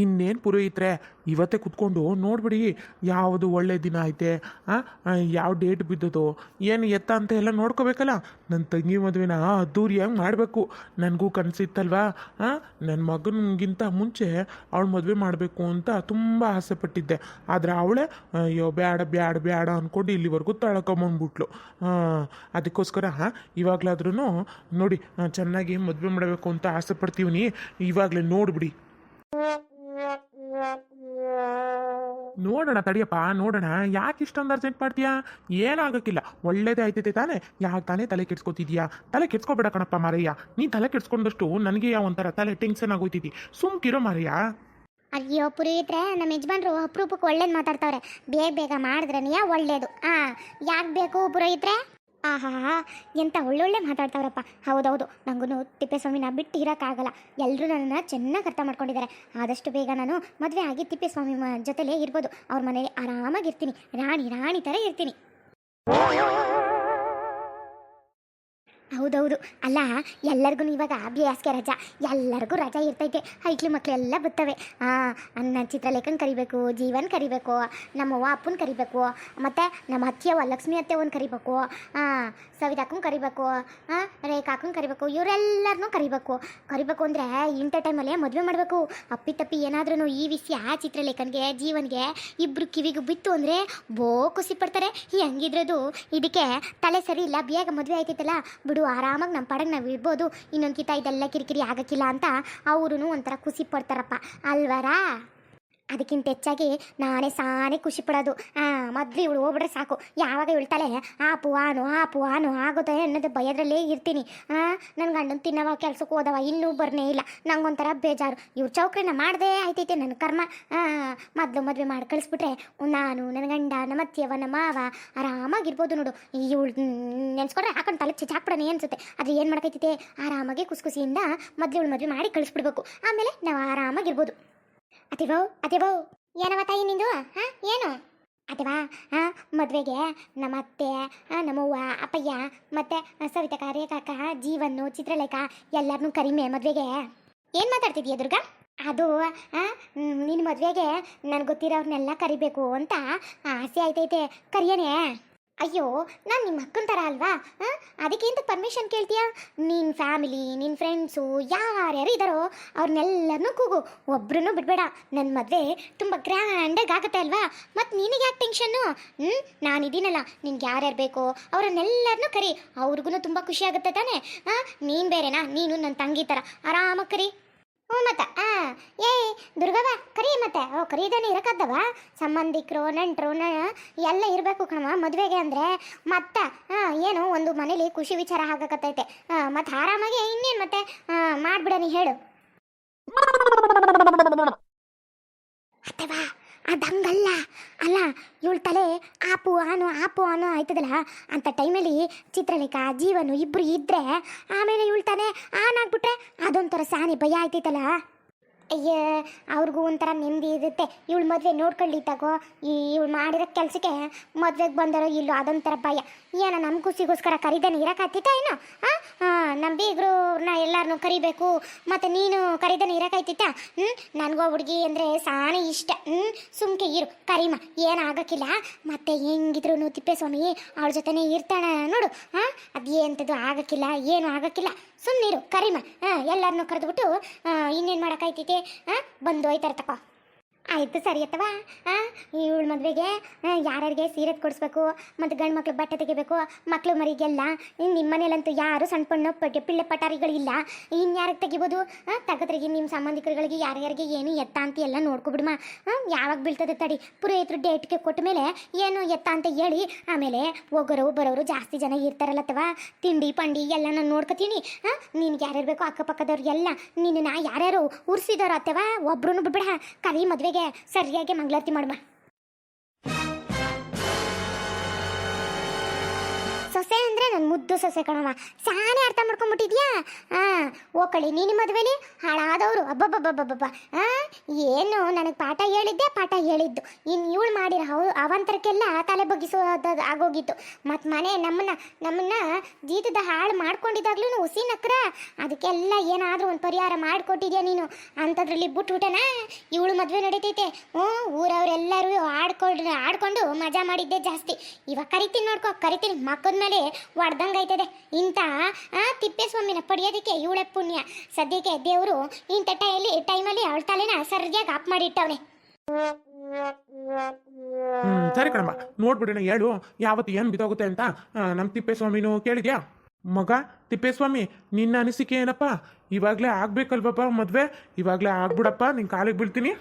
ಇನ್ನೇನು ಪುರೋಹಿತ್ರೆ, ಇವತ್ತೇ ಕುತ್ಕೊಂಡು ನೋಡ್ಬಿಡಿ, ಯಾವುದು ಒಳ್ಳೆ ದಿನ ಐತೆ ಯಾವ ಡೇಟ್ ಬಿದ್ದದು, ಏನು ಎತ್ತ ಅಂತ ಎಲ್ಲ ನೋಡ್ಕೋಬೇಕಲ್ಲ? ನನ್ನ ತಂಗಿ ಮದುವೆನ ಅದ್ದೂರಿಯಾಗಿ ಮಾಡಬೇಕು. ನನಗೂ ಕನಸಿತ್ತಲ್ವಾ? ನನ್ನ ಮಗನಿಗಿಂತ ಮುಂಚೆ ಅವಳು ಮದುವೆ ಮಾಡಬೇಕು ಅಂತ ತುಂಬ ಆಸೆ ಪಟ್ಟಿದ್ದೆ. ಆದರೆ ಅವಳೇ, ಅಯ್ಯೋ, ಬ್ಯಾಡ ಬ್ಯಾಡ ಬ್ಯಾಡ ಅಂದ್ಕೊಂಡು ಇಲ್ಲಿವರೆಗೂ ತಳ್ಕೊಂಬಂದ್ಬಿಟ್ಲು. ಅದಕ್ಕೋಸ್ಕರ ಇವಾಗಲಾದ್ರೂ ನೋಡಿ ಚೆನ್ನಾಗಿ ಮದುವೆ ಮಾಡಬೇಕು ಅಂತ ಆಸೆ ಪಡ್ತೀವಿ ಇವಾಗಲೇ ನೋಡ್ಬಿಡಿ. ನೋಡೋಣ ತಡಿಯಪ್ಪ, ನೋಡೋಣ. ಯಾಕೆ ಇಷ್ಟೊಂದು ಅರ್ಜೆಂಟ್ ಮಾಡ್ತೀಯಾ? ಏನಾಗಕ್ಕಿಲ್ಲ. ಒಳ್ಳೇದೇ ಆಯ್ತೈತೆ ತಾನೇ. ಯಾಕೆ ತಾನೇ ತಲೆ ಕೆಡ್ಸ್ಕೊತಿದ್ಯಾ? ತಲೆ ಕೆಡ್ಸ್ಕೊಬೇಡ ಕಣಪ್ಪ ಮಾರಯ್ಯ. ನೀ ತಲೆ ಕೆಡ್ಸ್ಕೊಂಡಷ್ಟು ನನಗೆ ಒಂಥರ ತಲೆ ಟೆನ್ಷನ್ ಆಗೋಯ್ತಿದ್ದಿ. ಸುಮ್ಕಿರೋ ಮಾರಯ್ಯ. ಅಯ್ಯೋ, ಪುರೋಹಿತ್ರೆ, ನಮ್ಮ ಯಜಮಾನ್ರು ಅಪರೂಪಕ್ಕೆ ಒಳ್ಳೇದು ಮಾತಾಡ್ತಾವ್ರೆ. ಬೇಗ ಬೇಗ ಮಾಡಿದ್ರನಿಯ ಒಳ್ಳೇದು. ಆ, ಯಾಕೆ ಬೇಕು ಪುರೋಹಿತ್ರೆ? ಆಹಾ ಎಂತ ಒಳ್ಳೊಳ್ಳೆ ಮಾತಾಡ್ತಾವ್ರಪ್ಪ. ಹೌದೌದು ನಂಗೂ ತಿಪ್ಪೇಸ್ವಾಮಿನ ಬಿಟ್ಟು ಇರೋಕ್ಕಾಗಲ್ಲ. ಎಲ್ಲರೂ ನನ್ನನ್ನು ಚೆನ್ನಾಗಿ ಅರ್ಥ ಮಾಡ್ಕೊಂಡಿದ್ದಾರೆ ಆದಷ್ಟು ಬೇಗ ನಾನು ಮದುವೆ ಆಗಿ ತಿಪ್ಪೇಸ್ವಾಮಿ ಜೊತೆಲೇ ಇರ್ಬೋದು. ಅವ್ರ ಮನೇಲಿ ಆರಾಮಾಗಿರ್ತೀನಿ. ರಾಣಿ ರಾಣಿ ಥರ ಇರ್ತೀನಿ. ಹೌದೌದು. ಅಲ್ಲ ಎಲ್ಲರಿಗೂ ಇವಾಗ ಬೇಸಿಗೆ ರಜಾ. ಎಲ್ಲರಿಗೂ ರಜಾ ಇರ್ತೈತೆ. ಹೈಕ್ಳು ಮಕ್ಕಳೆಲ್ಲ ಬರ್ತವೆ ನನ್ನ ಚಿತ್ರಲೇಖನ್ ಕರಿಬೇಕು, ಜೀವನ್ ಕರಿಬೇಕು ನಮ್ಮ ಅವ್ವ ಅಪ್ಪನ ಕರಿಬೇಕು, ಮತ್ತು ನಮ್ಮ ಅತ್ತೆಯವ್ವ ಅತ್ತೆ ಅತ್ತೆವನ್ನ ಕರಿಬೇಕು ಸವಿತಾಕ್ಕನ್ ಕರಿಬೇಕು ರೇಖಾಕ್ಕನ್ ಕರಿಬೇಕು ಇವರೆಲ್ಲರನ್ನೂ ಕರಿಬೇಕು. ಕರಿಬೇಕು ಅಂದರೆ ಇಂಥ ಟೈಮಲ್ಲೇ ಮದುವೆ ಮಾಡಬೇಕು. ಅಪ್ಪಿ ತಪ್ಪಿ ಏನಾದ್ರೂ ಈ ವಿಷಯ ಚಿತ್ರಲೇಖನ್ಗೆ, ಜೀವನ್ಗೆ ಇಬ್ರು ಕಿವಿಗೆ ಬಿತ್ತು ಅಂದರೆ ಬೋ ಖುಷಿ ಪಡ್ತಾರೆ ಹೆಂಗಿದ್ರದು? ಇದಕ್ಕೆ ತಲೆ ಸರಿ ಇಲ್ಲ, ಬೇಗ ಮದುವೆ ಆಯ್ತೈತಲ್ಲ, ಬಿಡು. ಆರಾಮಾಗಿ ನಮ್ಮ ಪಾಡಕ್ಕೆ ನಾವು ಇರ್ಬೋದು ಇನ್ನೊಂದು ಕಿತ ಇದೆಲ್ಲ ಕಿರಿಕಿರಿ ಆಗಕ್ಕಿಲ್ಲ ಅಂತ ಅವರು ಒಂಥರ ಖುಷಿ ಪಡ್ತಾರಪ್ಪ. ಅಲ್ವರಾ? ಅದಕ್ಕಿಂತ ಹೆಚ್ಚಾಗಿ ನಾನೇ ಸಾನೇ ಖುಷಿ ಪಡೋದು ಹಾಂ ಮದ್ವೆ ಇವಳು ಹೋಗ್ಬಿಟ್ರೆ ಸಾಕು. ಯಾವಾಗ ಇಳ್ತಾಳೆ? ಆಪು ಆನು ಆಪು ಆನು ಆಗುತ್ತೆ ಅನ್ನೋದು ಭಯದ್ರಲ್ಲೇ ಇರ್ತೀನಿ. ಹಾಂ ನನ್ನ ಗಂಡನ ತಿನ್ನವ ಕೆಲ್ಸಕ್ಕೆ ಹೋದವ ಇನ್ನೂ ಬರ್ನೇ ಇಲ್ಲ. ನಂಗೊಂಥರ ಬೇಜಾರು. ಇವ್ರ ಚೌಕ್ರಿನ ಮಾಡ್ದೇ ಆಯ್ತೈತೆ ನನ್ನ ಕರ್ಮ. ಮೊದಲು ಮದ್ವೆ ಮಾಡಿ ಕಳಿಸ್ಬಿಟ್ರೆ ನಾನು ನನ್ನ ಗಂಡ ನಮ್ಮ ಅತ್ತಿಯವ ನಮ್ಮ ಮಾವ ಆರಾಮಾಗಿರ್ಬೋದು ನೋಡು. ಇವಳು ನೆನ್ಸ್ಕೊಂಡ್ರೆ ಹಾಕೊಂಡು ತಲೆ ಚಿಚ್ಚ ಹಾಕ್ಬಿಡೋಣ ಅನ್ಸುತ್ತೆ. ಆದರೆ ಏನು ಮಾಡ್ಕೈತೈತೆ? ಆರಾಮಾಗಿ ಖುಷಿ ಖುಷಿಯಿಂದ ಮೊದಲು ಇವಳು ಮದುವೆ ಮಾಡಿ ಕಳಿಸ್ಬಿಡ್ಬೇಕು. ಆಮೇಲೆ ನಾವು ಆರಾಮಾಗಿರ್ಬೋದು. ಅತಿವೋ ಅತಿವೋ ಏನವ ತಾಯಿ ನಿಂದು? ಹಾ, ಏನು? ಅದೇವಾ ಹಾ, ಮದುವೆಗೆ ನಮ್ಮ ಅತ್ತೆ ನಮ್ಮವ್ವ, ಅಪ್ಪಯ್ಯ, ಮತ್ತೆ ಸವಿತಾ ರೇಖಾಕ ಜೀವನ್ನು, ಚಿತ್ರಲೇಖ ಎಲ್ಲರನ್ನೂ ಕರಿಮೆ ಮದುವೆಗೆ. ಏನು ಮಾತಾಡ್ತಿದ್ಯಾ ದುರ್ಗಾ? ಅದು ನಿನ್ನ ಮದುವೆಗೆ ನನಗೆ ಗೊತ್ತಿರೋರ್ನೆಲ್ಲ ಕರಿಬೇಕು ಅಂತ ಆಸೆ ಆಯ್ತೈತೆ. ಕರಿಯನೇ ಅಯ್ಯೋ, ನಾನು ನಿಮ್ಮ ಅಕ್ಕನ ಥರ ಅಲ್ವಾ? ಹಾಂ? ಅದಕ್ಕೆ ಅಂತ ಪರ್ಮಿಷನ್ ಕೇಳ್ತೀಯಾ? ನಿನ್ನ ಫ್ಯಾಮಿಲಿ ನಿನ್ನ ಫ್ರೆಂಡ್ಸು ಯಾರ್ಯಾರು ಇದ್ದಾರೋ ಅವ್ರನ್ನೆಲ್ಲರನ್ನೂ ಕೂಗು. ಒಬ್ರು ಬಿಡಬೇಡ. ನನ್ನ ಮದುವೆ ತುಂಬ ಗ್ರ್ಯಾಂಡಾಗಿ ಆಗುತ್ತೆ ಅಲ್ವಾ? ಮತ್ತು ನಿನಗೆ ಯಾಕೆ ಟೆನ್ಷನ್ನು ಹ್ಞೂ ನಾನಿದ್ದೀನಲ್ಲ ನಿನ್ಗೆ ಯಾರ್ಯಾರು ಬೇಕೋ ಅವರನ್ನೆಲ್ಲರನ್ನೂ ಕರಿ. ಅವ್ರಿಗೂ ತುಂಬ ಖುಷಿ ಆಗುತ್ತೆ ತಾನೇ? ಹಾಂ? ನೀನು ಬೇರೆನಾ? ನೀನು ನನ್ನ ತಂಗಿ ಥರ ಆರಾಮಾಗಿ ಕರಿ. ಹ್ಞೂ ಮತ್ತೆ. ಆ ಏ ದುರ್ಗವ ಕರಿ ಮತ್ತೆ. ಓ, ಕರೀದೇನೆ ಇರಕದ್ದವ ಸಂಬಂಧಿಕರು, ನೆಂಟರು, ನ, ಎಲ್ಲ ಇರಬೇಕು ಕಣವ ಮದುವೆಗೆ ಅಂದರೆ ಮತ್ತೆ ಏನು, ಒಂದು ಮನೇಲಿ ಖುಷಿ ವಿಚಾರ ಆಗಕತ್ತೈತೆ. ಮತ್ತೆ ಆರಾಮಾಗಿ ಇನ್ನೇನು ಮತ್ತೆ ಮಾಡ್ಬಿಡ ನೀ ಹೇಳು. ಬಾ ಅದಂಗಲ್ಲ. ಅಲ್ಲ, ಇವಳ ತಲೆ ಆಪು, ಆನು ಆಪು, ಆನು ಆಯ್ತದಲ್ಲ? ಅಂತ ಟೈಮಲ್ಲಿ ಚಿತ್ರಲೇಖಾ, ಜೀವನು ಇಬ್ರು ಇದ್ರೆ ಆಮೇಲೆ ಇವಳು ತಾನೆ ಆನ್ ಆಗ್ಬಿಟ್ರೆ ಅದೊಂಥರ ಸಾನಿ ಭಯ ಆಯ್ತೈತಲ್ಲ? ಅಯ್ಯ, ಅವ್ರಿಗೂ ಒಂಥರ ನೆಮ್ಮದಿ ಇರುತ್ತೆ. ಇವಳು ಮದುವೆ ತಗೋ. ಈ ಇವಳು ಮಾಡಿರೋ ಕೆಲಸಕ್ಕೆ ಮದುವೆಗೆ ಬಂದರೋ ಇಲ್ಲೋ ಅದೊಂಥರ ಭಯ. ಏನೋ ನಮ್ಮ ಖುಷಿಗೋಸ್ಕರ ಕರಿದೇನೆ ಇರೋಕ್ಕಾಗ್ತಿತ್ತ ಏನೋ ಹಾಂ ನಮ್ಮ ಬೀಗ್ರನ್ನ ಎಲ್ಲರನ್ನೂ ಕರಿಬೇಕು. ಮತ್ತು ನೀನು ಕರಿದನ ಇರೋಕಾಯ್ತಿತ್ತಾ ಹ್ಞೂ ನನಗೋ ಹುಡುಗಿ ಅಂದರೆ ಸಾಣಿ ಇಷ್ಟ. ಹ್ಞೂ ಸುಮ್ಕೆ ಇರು. ಕರಿಮ ಏನಾಗಕ್ಕಿಲ್ಲ ಮತ್ತೆ ಹೆಂಗಿದ್ರು ತಿಪ್ಪೇಸ್ವಾಮಿ ಅವಳ ಜೊತೆನೇ ಇರ್ತಾಣ ನೋಡು. ಹಾಂ? ಅದೇಂಥದ್ದು ಆಗಕ್ಕಿಲ್ಲ, ಏನು ಆಗಕ್ಕಿಲ್ಲ. ಸುಮ್ಮನಿರು ಕರಿಮ. ಹಾಂ ಎಲ್ಲರನ್ನೂ ಕರೆದ್ಬಿಟ್ಟು ಇನ್ನೇನು ಮಾಡೋಕ್ಕಾಯ್ತೈತೆ ಹಾಂ? ಬಂದು ಹೋಯ್ತಾರೆ ತಕೋ ಆಯಿತು ಸರಿ ಅಥವಾ ಇವಳ ಮದುವೆಗೆ ಯಾರ್ಯಾರಿಗೆ ಸೀರೆ ಕೊಡಿಸ್ಬೇಕು, ಮತ್ತು ಗಂಡು ಮಕ್ಳು ಬಟ್ಟೆ ತೆಗಿಬೇಕು, ಮಕ್ಳು ಮರಿಗೆಲ್ಲ ಇನ್ನು ನಿಮ್ಮ ಮನೇಲಂತೂ ಯಾರು ಸಣ್ಣ ಪಣ್ಣು ಪಟ್ಟಿ ಪಿಳ್ಳೆ ಪಟಾರಿಗಳಿಲ್ಲ. ಇನ್ನು ಯಾರಿಗೆ ತೆಗಿಬೋದು? ತಗದ್ರಿಗೆ ನಿಮ್ಮ ಸಂಬಂಧಿಕರುಗಳಿಗೆ, ಯಾರ್ಯಾರಿಗೆ ಏನು ಎತ್ತ ಅಂತ ಎಲ್ಲ ನೋಡ್ಕೊಬಿಡ್ಮಾ. ಹಾಂ ಯಾವಾಗ ಬೀಳ್ತದೆ ತಡಿ. ಪುರೋಹಿತರು ಡೇಟ್ಗೆ ಕೊಟ್ಟ ಮೇಲೆ ಏನು ಎತ್ತ ಅಂತ ಹೇಳಿ, ಆಮೇಲೆ ಹೋಗೋರು ಬರೋರು ಜಾಸ್ತಿ ಜನ ಇರ್ತಾರಲ್ಲ ಅಥವಾ ತಿಂಡಿ, ಪಂಡಿ ಎಲ್ಲ ನಾನು ನೋಡ್ಕೊತೀನಿ. ನಿನ್ಗೆ ಯಾರ್ಯಾರು ಬೇಕೋ ಅಕ್ಕಪಕ್ಕದವ್ರು ಎಲ್ಲ ನಿನ್ನ ಯಾರ್ಯಾರು ಉರ್ಸಿದಾರ ಅಥವಾ ಒಬ್ರು ಬಿಡ್ಬಿಡ. ಕರಿ ಮದುವೆಗೆ ಸರಿಯಾಗಿ ಮಂಗಳಾರತಿ ಮಾಡ್ಬಾ ಸೊಸೆ ಅಂದರೆ ನನ್ನ ಮುದ್ದು ಸೊಸೆ ಕಣವ ಸಾನೇ ಅರ್ಥ ಮಾಡ್ಕೊಂಬಿಟ್ಟಿದ್ಯಾ? ಹಾಂ ಓಕಳಿ, ನೀನು ಮದುವೆಲಿ ಹಾಳಾದವರು. ಅಬ್ಬಬ್ಬಬ್ಬಬ್ಬಬ್ಬ. ಹಾಂ ಏನು ನನಗೆ ಪಾಠ ಹೇಳಿದ್ದೆ, ಪಾಠ ಹೇಳಿದ್ದು. ಇನ್ನು ಇವಳು ಮಾಡಿರೋ ಅವ, ಅವಂತರಕ್ಕೆಲ್ಲ ತಲೆ ಬಗ್ಗಿಸೋದು ಆಗೋಗಿತ್ತು. ಮತ್ತು ಮನೆ ನಮ್ಮನ್ನ ನಮ್ಮನ್ನ ಜೀತದ ಹಾಳು ಮಾಡ್ಕೊಂಡಿದ್ದಾಗ್ಲೂ ಹುಸಿ ನಕ್ರ. ಅದಕ್ಕೆಲ್ಲ ಏನಾದರೂ ಒಂದು ಪರಿಹಾರ ಮಾಡಿಕೊಟ್ಟಿದ್ಯಾ ನೀನು? ಅಂಥದ್ರಲ್ಲಿ ಬಿಟ್ಬಿಟ್ಟನಾ ಇವಳು ಮದುವೆ ನಡೀತೈತೆ. ಹ್ಞೂ, ಊರವರೆಲ್ಲರೂ ಆಡ್ಕೊಂಡು ಆಡ್ಕೊಂಡು ಮಜಾ ಮಾಡಿದ್ದೆ ಜಾಸ್ತಿ. ಇವಾಗ ಕರಿತೀನಿ ನೋಡ್ಕೊ, ಕರಿತೀನಿ. ಮಕ್ಕದ ಹೊಡ್ದಂಗೈತದೆ ಇಂಥ ಆ, ತಿಪ್ಪೇಸ್ವಾಮಿನ ಪಡೆಯೋದಕ್ಕೆ ಇವಳೆ ಪುಣ್ಯ. ಸದ್ಯಕ್ಕೆ ದೇವರು ಇಂಥ ಟೈಲಿ ಟೈಮಲ್ಲಿ ಅವಳ ತಲೆನ ಸರಿಯಾಗಿ ಆಪ್ ಮಾಡಿಟ್ಟವನೆ ಸರಿ ಕಣಮ್ಮ. ನೋಡ್ಬಿಡೋಣ ಹೇಳು. ಯಾವತ್ತು ಏನು ಬಿದ್ದೋಗುತ್ತೆ ಅಂತ ನಮ್ಮ ತಿಪ್ಪೇಸ್ವಾಮಿನೂ ಕೇಳಿದ್ಯಾ? ಮಗ ತಿಪ್ಪೇಸ್ವಾಮಿ ನಿನ್ನ ಅನಿಸಿಕೆ ಏನಪ್ಪ? ಇವಾಗಲೇ ಆಗ್ಬೇಕಲ್ವಪ್ಪ ಮದುವೆ? ಇವಾಗಲೇ ಆಗ್ಬಿಡಪ್ಪ ನಿನ್ ಕಾಲಿಗೆ ಬೀಳ್ತೀನಿ.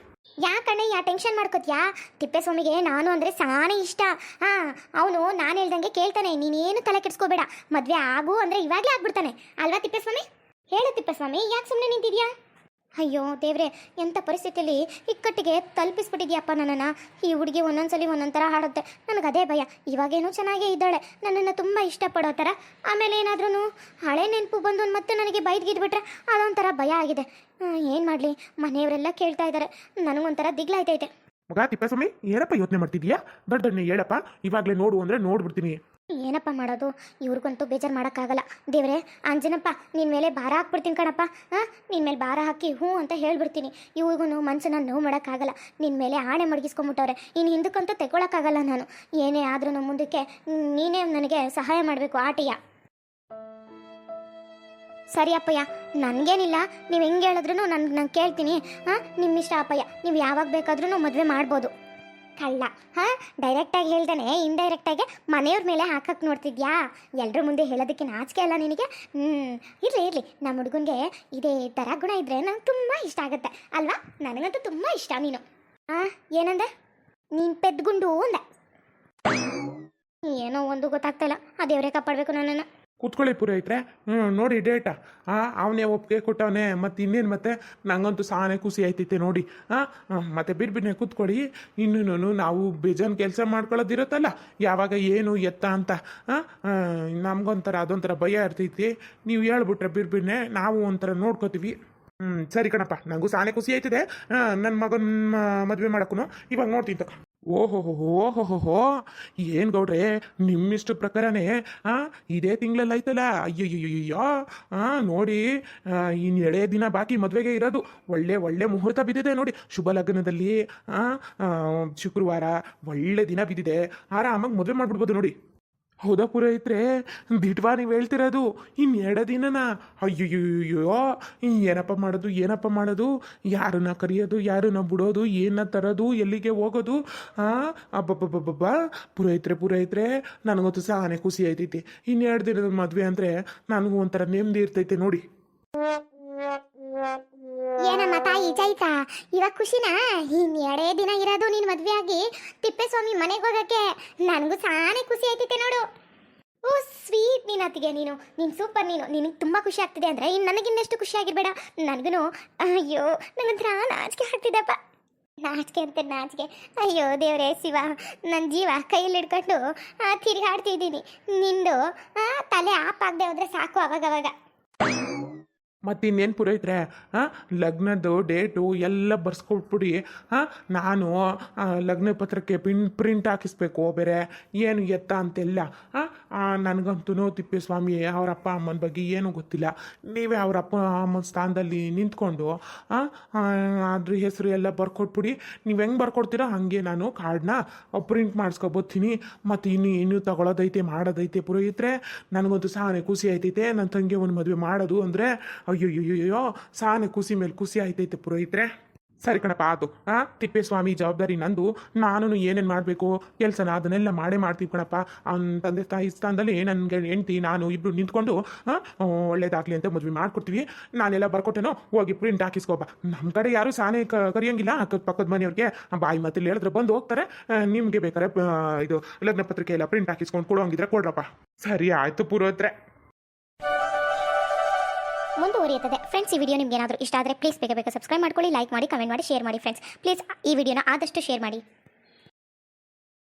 ಯಾಕಣ್ಣ ಯಾ ಟೆನ್ಷನ್ ಮಾಡ್ಕೋತ್ಯಾ? ತಿಪ್ಪೇಸ್ವಾಮಿಗೆ ನಾನು ಅಂದರೆ ಸಾನೇ ಇಷ್ಟ. ಹಾಂ, ಅವನು ನಾನು ಹೇಳ್ದಂಗೆ ಕೇಳ್ತಾನೆ, ನೀನೇನು ತಲೆ ಕೆಡಿಸ್ಕೋಬೇಡ. ಮದುವೆ ಆಗು ಅಂದರೆ ಇವಾಗಲೇ ಆಗ್ಬಿಡ್ತಾನೆ. ಅಲ್ವಾ ತಿಪ್ಪೇಸ್ವಾಮಿ? ಹೇಳು ತಿಪ್ಪೇಸ್ವಾಮಿ, ಯಾಕೆ ಸುಮ್ಮನೆ ನಿಂತಿದ್ಯಾ? ಅಯ್ಯೋ ದೇವ್ರೆ ಎಂಥ ಪರಿಸ್ಥಿತಿಯಲ್ಲಿ ಇಕ್ಕಟ್ಟಿಗೆ ತಲುಪಿಸ್ಬಿಟ್ಟಿದ್ಯಪ್ಪ ನನ್ನನ್ನು. ಈ ಹುಡುಗಿ ಒಂದೊಂದ್ಸಲಿ ಒಂದೊಂದು ಥರ ಹಾಡುತ್ತೆ. ನನಗೆ ಅದೇ ಭಯ. ಇವಾಗೇನೋ ಚೆನ್ನಾಗೇ ಇದ್ದಾಳೆ. ನನ್ನನ್ನು ತುಂಬ ಇಷ್ಟಪಡೋ ಥರ. ಆಮೇಲೆ ಏನಾದ್ರೂ ಹಳೆ ನೆನಪು ಬಂದು ಮತ್ತೆ ನನಗೆ ಬೈದ್ಗಿದ್ಬಿಟ್ರೆ ಅದೊಂಥರ ಭಯ ಆಗಿದೆ. ಏನು ಮಾಡಲಿ? ಮನೆಯವರೆಲ್ಲ ಕೇಳ್ತಾ ಇದ್ದಾರೆ ನನಗೊಂಥರ ದಿಗ್ಲಾಯ್ತೈತೆ. ಮಗ ತಿಪ್ಪಸ್ವಾಮಿ ಏನಪ್ಪ ಯೋಚನೆ ಮಾಡ್ತಿದ್ಯಾ ದೊಡ್ಡ ದೊಡ್ಡ ಹೇಳಪ್ಪ ಇವಾಗಲೇ ನೋಡು ಅಂದ್ರೆ ನೋಡ್ಬಿಡ್ತೀನಿ. ಏನಪ್ಪ ಮಾಡೋದು? ಇವ್ರಿಗಂತೂ ಬೇಜಾರು ಮಾಡೋಕ್ಕಾಗಲ್ಲ. ದೇವ್ರೆ ಅಂಜನಪ್ಪ ನಿನ್ನ ಮೇಲೆ ಭಾರ ಹಾಕ್ಬಿಡ್ತೀನಿ ಕಣಪ್ಪ. ಹಾಂ ನಿನ್ನ ಮೇಲೆ ಭಾರ ಹಾಕಿ ಹ್ಞೂ ಅಂತ ಹೇಳ್ಬಿಡ್ತೀನಿ. ಇವ್ರಿಗೂ ಮನಸ್ಸನ್ನ ನೋವು ಮಾಡೋಕ್ಕಾಗಲ್ಲ. ನಿನ್ನ ಮೇಲೆ ಆಣೆ ಮಡಗಿಸ್ಕೊಂಬಿಟ್ಟವ್ರೆ ಇನ್ನು ಹಿಂದಕ್ಕಂತೂ ತೆಗೊಳಕ್ಕಾಗಲ್ಲ ನಾನು. ಏನೇ ಆದ್ರೂ ಮುಂದಕ್ಕೆ ನೀನೇ ನನಗೆ ಸಹಾಯ ಮಾಡಬೇಕು ಆಟೆಯ. ಸರಿ ಅಪ್ಪಯ್ಯ, ನನಗೇನಿಲ್ಲ, ನೀವು ಹೆಂಗೆ ಹೇಳಿದ್ರು ನಾನು ನಾನು ಕೇಳ್ತೀನಿ. ಹಾಂ? ನಿಮ್ಮ ಇಷ್ಟ ಅಪ್ಪಯ್ಯ, ನೀವು ಯಾವಾಗ ಬೇಕಾದ್ರೂ ಮದುವೆ ಮಾಡ್ಬೋದು. ಕಳ್ಳ, ಹಾಂ? ಡೈರೆಕ್ಟಾಗಿ ಹೇಳ್ದಾನೆ ಇಂಡೈರೆಕ್ಟಾಗಿ ಮನೆಯವ್ರ ಮೇಲೆ ಹಾಕಕ್ಕೆ ನೋಡ್ತಿದ್ಯಾ? ಎಲ್ಲರ ಮುಂದೆ ಹೇಳೋದಕ್ಕೆ ನಾಚಿಕೆ ಅಲ್ಲ ನಿನಗೆ? ಹ್ಞೂ ಇರಲಿ ಇರಲಿ. ನಮ್ಮ ಹುಡುಗನಿಗೆ ಇದೇ ಥರ ಗುಣ ಇದ್ದರೆ ನಂಗೆ ತುಂಬ ಇಷ್ಟ ಆಗುತ್ತೆ. ಅಲ್ವಾ? ನನಗಂತೂ ತುಂಬ ಇಷ್ಟ ನೀನು. ಹಾಂ? ಏನಂದೆ? ನೀನು ಪೆದ್ಗುಂಡು ಅಂದೆ. ಏನೋ ಒಂದು ಗೊತ್ತಾಗ್ತಾಯಿಲ್ಲ ಆ ದೇವರೇ ಕಾಪಾಡಬೇಕು ನನ್ನನ್ನು. ಕೂತ್ಕೊಳ್ಳಿ ಪುರೋಹಿತ್ರೆ. ಹ್ಞೂ ನೋಡಿ ಡೇಟಾ ಹಾಂ ಅವನೇ ಒಪ್ಪಿಗೆ ಕೊಟ್ಟವನೇ, ಮತ್ತು ಇನ್ನೇನು ಮತ್ತೆ? ನಂಗಂತೂ ಸಾನೆ ಖುಷಿ ಆಯ್ತೈತೆ ನೋಡಿ. ಹಾಂ ಮತ್ತೆ ಬಿರ್ಬಿನೆ ಕೂತ್ಕೊಳ್ಳಿ. ಇನ್ನೂ ನಾವು ಬೇಜಾನ್ ಕೆಲಸ ಮಾಡ್ಕೊಳ್ಳೋದಿರುತ್ತಲ್ಲ ಯಾವಾಗ ಏನು ಎತ್ತ ಅಂತ? ಹಾಂ ನಮಗೊಂಥರ ಅದೊಂಥರ ಭಯ ಇರ್ತೈತಿ. ನೀವು ಹೇಳ್ಬಿಟ್ರೆ ಬಿರ್ಬಿನೆ ನಾವು ಒಂಥರ ನೋಡ್ಕೋತೀವಿ. ಹ್ಞೂ ಸರಿ ಕಣಪ್ಪ ನನಗೂ ಸಾನೆ ಖುಷಿ ಆಯ್ತಿದೆ. ನನ್ನ ಮಗನ ಮದುವೆ ಮಾಡೋಕ್ಕೂ ಇವಾಗ ನೋಡ್ತೀನಿ ತಕ ಓಹೋ ಓಹೋ ಹೋ ಏನು ಗೌಡ್ರೆ ನಿಮ್ಮಿಷ್ಟ ಪ್ರಕಾರನೇ ಆ? ಇದೇ ತಿಂಗಳಲ್ಲಿ ಆಯ್ತಲ್ಲ ಅಯ್ಯಯ್ಯಯ್ಯೋ ಆ? ನೋಡಿ ಇನ್ನು ಎಳೆ ದಿನ ಬಾಕಿ ಮದುವೆಗೆ ಇರೋದು. ಒಳ್ಳೆ ಒಳ್ಳೆ ಮುಹೂರ್ತ ಬಿದ್ದಿದೆ ನೋಡಿ. ಶುಭ ಲಗ್ನದಲ್ಲಿ ಆ, ಶುಕ್ರವಾರ ಒಳ್ಳೆ ದಿನ ಬಿದ್ದಿದೆ. ಆರಾಮಾಗಿ ಮದುವೆ ಮಾಡ್ಬಿಡ್ಬೋದು ನೋಡಿ. ಹೌದಾ ಪುರೋಹಿತ್ರೆ? ಬಿಟ್ವಾ ನೀವು ಹೇಳ್ತಿರೋದು. ಇನ್ನು ಎರಡು ದಿನನ. ಅಯ್ಯಯ್ಯೋ ಏನಪ್ಪ ಮಾಡೋದು ಏನಪ್ಪ ಮಾಡೋದು? ಯಾರನ್ನ ಕರೆಯೋದು, ಯಾರನ್ನ ಬಿಡೋದು, ಏನ ತರೋದು, ಎಲ್ಲಿಗೆ ಹೋಗೋದು? ಹಾಂ ಅಬ್ಬಬ್ಬಬ್ಬಬ್ಬ. ಪುರೋಹಿತ್ರೆ ಪುರೋಹಿತ್ರೆ, ನನಗಂತೂ ಆನೆ ಖುಷಿ ಆಯ್ತೈತಿ. ಇನ್ನೆರಡು ದಿನದ ಮದುವೆ ಅಂದರೆ ನನಗೂ ಒಂಥರ ನೆಮ್ಮದಿ ಇರ್ತೈತೆ ನೋಡಿ. ಏನಮ್ಮ ತಾಯಿ ಚೈತ ಇವಾಗ ಖುಷಿನಾ? ಇನ್ ಎರಡೇ ದಿನ ಇರೋದು ನೀನ್ ಮದ್ವೆ ಆಗಿ ತಿಪ್ಪೇಸ್ವಾಮಿ ಮನೆಗೆ ಹೋಗಕ್ಕೆ. ನನಗೂ ಸಾನೇ ಖುಷಿ ಆಯ್ತೈತೆ ನೋಡು. ಓ, ಸ್ವೀಟ್ ನೀನು ಅತ್ತಿಗೆ ನೀನು. ನೀನು ಸೂಪರ್ ನೀನು. ನಿನಗೆ ತುಂಬ ಖುಷಿ ಆಗ್ತಿದೆ ಅಂದರೆ ಇನ್ನು ನನಗಿನ್ನಷ್ಟು ಖುಷಿ ಆಗಿರಬೇಡ. ನನಗೂ ಅಯ್ಯೋ, ನನ್ನತ್ರ ನಾಚಿಕೆ ಹಾಕ್ತಿದ್ದಪ್ಪ ನಾಚಿಕೆ ಅಂತ ನಾಚಿಕೆ. ಅಯ್ಯೋ, ದೇವರೇ, ಶಿವ ನನ್ನ ಜೀವ ಕೈಯಲ್ಲಿ ಹಿಡ್ಕೊಂಡು ತಿರುಗಾಡ್ತಿದ್ದೀನಿ. ನಿಂದು ತಲೆ ತಲೆ ಆಗದೆ ಹೋದ್ರೆ ಸಾಕು ಅವಾಗವಾಗ. ಅವಾಗ ಮತ್ತು ಇನ್ನೇನು ಪುರೋಹಿತ್ರೆ? ಹಾಂ, ಲಗ್ನದ್ದು ಡೇಟು ಎಲ್ಲ ಬರ್ಸ್ಕೊಟ್ಬಿಡಿ. ಹಾಂ, ನಾನು ಲಗ್ನ ಪತ್ರಕ್ಕೆ ಪಿನ್, ಪ್ರಿಂಟ್ ಹಾಕಿಸ್ಬೇಕು ಬೇರೆ. ಏನು ಎತ್ತ ಅಂತೆಲ್ಲ. ಹಾಂ ನನಗಂತೂ ತಿಪ್ಪೇಸ್ವಾಮಿ ಅವ್ರ ಅಪ್ಪ ಅಮ್ಮನ ಬಗ್ಗೆ ಏನೂ ಗೊತ್ತಿಲ್ಲ. ನೀವೇ ಅವ್ರ ಅಪ್ಪ ಅಮ್ಮನ ಸ್ಥಾನದಲ್ಲಿ ನಿಂತ್ಕೊಂಡು ಹಾಂ ಅದ್ರ ಹೆಸರು ಎಲ್ಲ ಬರ್ಕೊಟ್ಬಿಡಿ. ನೀವು ಹೆಂಗೆ ಬರ್ಕೊಡ್ತೀರೋ ಹಾಗೆ ನಾನು ಕಾರ್ಡನ್ನ ಪ್ರಿಂಟ್ ಮಾಡಿಸ್ಕೊಬೋತೀನಿ ಮತ್ತು ಇನ್ನು, ಇನ್ನೂ ತಗೊಳ್ಳೋದೈತೆ ಮಾಡೋದೈತೆ ಪುರೋಹಿತ್ರೆ. ನನಗಂತೂ ಸಾನೆ ಖುಷಿ ಆಯ್ತೈತೆ. ನನ್ನ ತಂಗಿ ಒಂದು ಮದುವೆ ಮಾಡೋದು ಅಂದರೆ ಅಯ್ಯೋಯ್ಯೋಯ್ಯೋ ಸಾನೆ ಖುಷಿ ಮೇಲೆ ಖುಷಿ ಆಯ್ತೈತೆ ಪುರೋಹಿತ್ರೆ. ಸರಿ ಕಣಪ್ಪ, ಆತು ಹಾ ತಿಪ್ಪೇಸ್ವಾಮಿ ಜವಾಬ್ದಾರಿ ನಂದು. ನಾನು ಏನೇನು ಮಾಡಬೇಕು? ಕೆಲಸನ ಅದನ್ನೆಲ್ಲ ಮಾಡೇ ಮಾಡ್ತೀವಿ ಕಣಪ್ಪ. ಅವ್ನ ತಂದೆ, ತಾಯಿ ಸ್ಥಾನದಲ್ಲಿ ನನಗೆ ಹೆಂಡ್ತಿ, ನಾನು ಇಬ್ಬರು ನಿಂತ್ಕೊಂಡು ಒಳ್ಳೇದಾಗಲಿ ಅಂತ ಮದುವೆ ಮಾಡ್ಕೊಡ್ತೀವಿ. ನಾನೆಲ್ಲ ಬರ್ಕೊಟ್ಟೇನೋ, ಹೋಗಿ ಪ್ರಿಂಟ್ ಹಾಕಿಸ್ಕೊಬ್ಬ ನಮ್ಮ ಕಡೆ ಯಾರೂ ಸಾನೆ ಕರಿಯಂಗಿಲ್ಲ. ಅಕ್ಕದ ಪಕ್ಕದ ಮನೆಯವ್ರಿಗೆ ಬಾಯಿ ಮತ್ತಲ್ಲಿ ಹೇಳಿದ್ರೆ ಬಂದು ಹೋಗ್ತಾರೆ. ನಿಮಗೆ ಬೇಕಾದ್ರೆ ಇದು ಲಗ್ನ ಪತ್ರಿಕೆ ಎಲ್ಲ ಪ್ರಿಂಟ್ ಹಾಕಿಸ್ಕೊಂಡು ಕೊಡೋಂಗಿದ್ರೆ ಕೊಡ್ರಪ್ಪ. ಸರಿ ಆಯಿತು ಪುರೋಹಿತ್ರೆ. ಮುಂದುವರಿಯುತ್ತದೆ. ಫ್ರೆಂಡ್ಸ್ ಈ ವಿಡಿಯೋ ನಿಮ್ಗೆ ಏನಾದರೂ ಇಷ್ಟ ಆದರೆ ಪ್ಲೀಸ್ ಬೇಗ ಬೇಗ ಸಬ್ಸ್ಕ್ರೈಬ್ ಮಾಡ್ಕೊಳ್ಳಿ ಲೈಕ್ ಮಾಡಿ ಕಮೆಂಟ್ ಮಾಡಿ ಶೇರ್ ಮಾಡಿ ಫ್ರೆಂಡ್ಸ್ ಪ್ಲೀಸ್ ಈ ವಿಡಿಯೋನ ಆದಷ್ಟು ಶೇರ್ ಮಾಡಿ.